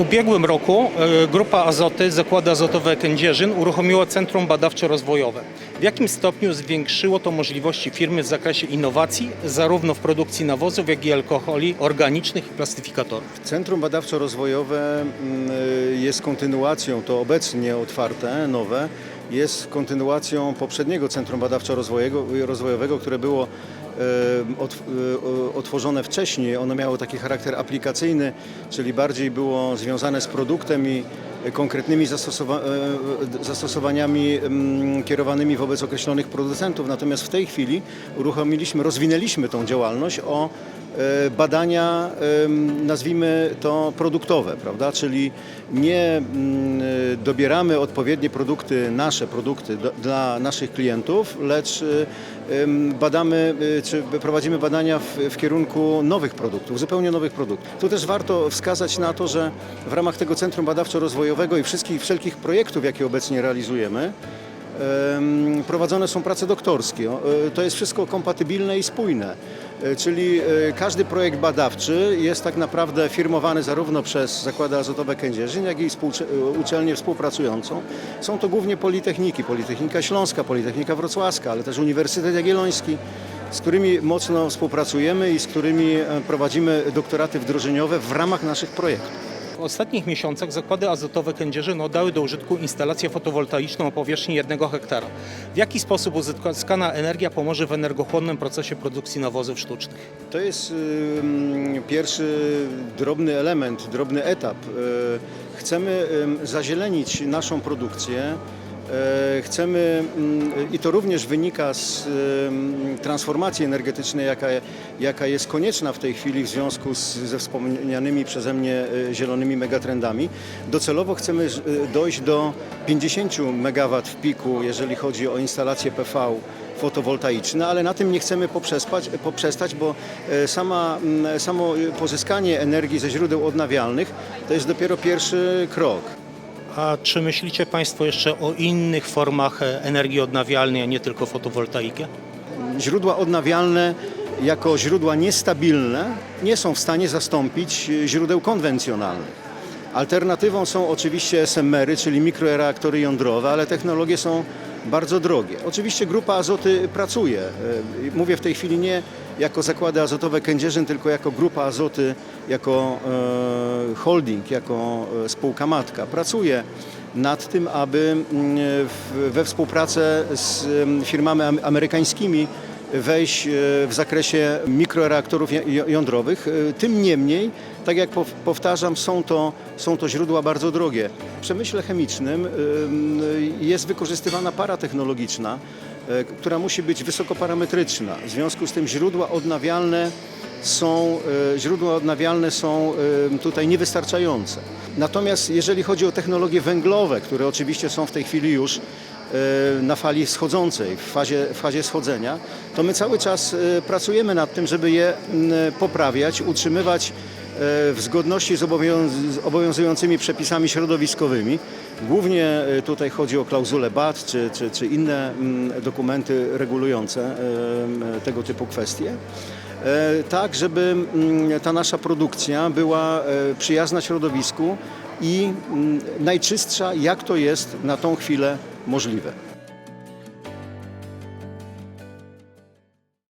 W ubiegłym roku e, Grupa Azoty Zakłady Azotowe Kędzierzyn uruchomiła Centrum Badawczo-Rozwojowe. W jakim stopniu zwiększyło to możliwości firmy w zakresie innowacji, zarówno w produkcji nawozów, jak i alkoholi organicznych i plastyfikatorów? Centrum Badawczo-Rozwojowe mm, jest kontynuacją, to obecnie otwarte, nowe, jest kontynuacją poprzedniego Centrum Badawczo-Rozwojowego, rozwojowego, które było e, ot- e, otworzone wcześniej. Ono miało taki charakter aplikacyjny, czyli bardziej było związane z produktem i konkretnymi zastosowa- e, zastosowaniami mm, kierowanymi wobec określonych producentów. Natomiast w tej chwili uruchomiliśmy, rozwinęliśmy tą działalność o e, badania, em, nazwijmy to produktowe, prawda? Czyli nie mm, dobieramy odpowiednie produkty, nasze produkty dla naszych klientów, lecz e, badamy, e, czy prowadzimy badania w, w kierunku nowych produktów, zupełnie nowych produktów. Tu też warto wskazać na to, że w ramach tego Centrum Badawczo-Rozwojowego i wszystkich wszelkich projektów, jakie obecnie realizujemy, Em, prowadzone są prace doktorskie. E, To jest wszystko kompatybilne i spójne. E, Czyli e, każdy projekt badawczy jest tak naprawdę firmowany zarówno przez Zakłady Azotowe Kędzierzyn, jak i e, uczelnię współpracującą. Są to głównie Politechniki, Politechnika Śląska, Politechnika Wrocławska, ale też Uniwersytet Jagielloński, z którymi mocno współpracujemy i z którymi prowadzimy doktoraty wdrożeniowe w ramach naszych projektów. W ostatnich miesiącach Zakłady Azotowe Kędzierzyn oddały do użytku instalację fotowoltaiczną o powierzchni 1 hektara. W jaki sposób uzyskana energia pomoże w energochłonnym procesie produkcji nawozów sztucznych? To jest pierwszy drobny element, drobny etap. Y, Chcemy zazielenić naszą produkcję. Y, Chcemy, ym, i to również wynika z transformacji energetycznej, jaka, jaka jest konieczna w tej chwili w związku z, ze wspomnianymi przeze mnie y, zielonymi megatrendami. Docelowo chcemy y, dojść do 50 MW w piku, jeżeli chodzi o instalację PV fotowoltaiczne, ale na tym nie chcemy poprzestać, bo e, sama, mm, samo pozyskanie energii ze źródeł odnawialnych to jest dopiero pierwszy krok. A czy myślicie Państwo jeszcze o innych formach e, energii odnawialnej, a nie tylko fotowoltaikę? Źródła odnawialne jako źródła niestabilne nie są w stanie zastąpić e, źródeł konwencjonalnych. Alternatywą są oczywiście SMR-y, czyli mikroreaktory jądrowe, ale technologie są bardzo drogie. Oczywiście Grupa Azoty pracuje. E, Mówię w tej chwili nie jako zakłady azotowe Kędzierzyn, tylko jako Grupa Azoty, jako e, holding, jako e, spółka matka. Pracuje nad tym, aby mm, we współpracę z firmami am- amerykańskimi wejść e, w zakresie mikroreaktorów ją- ją- jądrowych. E, Tym niemniej, tak jak pow- powtarzam, są to, są to źródła bardzo drogie. W przemyśle chemicznym em, jest wykorzystywana para technologiczna, e, która musi być wysokoparametryczna. W związku z tym źródła odnawialne są, źródła odnawialne są tutaj niewystarczające. Natomiast jeżeli chodzi o technologie węglowe, które oczywiście są w tej chwili już na fali schodzącej, w fazie, w fazie schodzenia, to my cały czas e, pracujemy nad tym, żeby je m, poprawiać, utrzymywać e, w zgodności z obowiąz- z obowiązującymi przepisami środowiskowymi. Głównie tutaj chodzi o klauzulę BAT czy, czy, czy inne mm, dokumenty regulujące tego typu kwestie. Tak, żeby mm, ta nasza produkcja była przyjazna środowisku i mm, najczystsza, jak to jest na tą chwilę możliwe.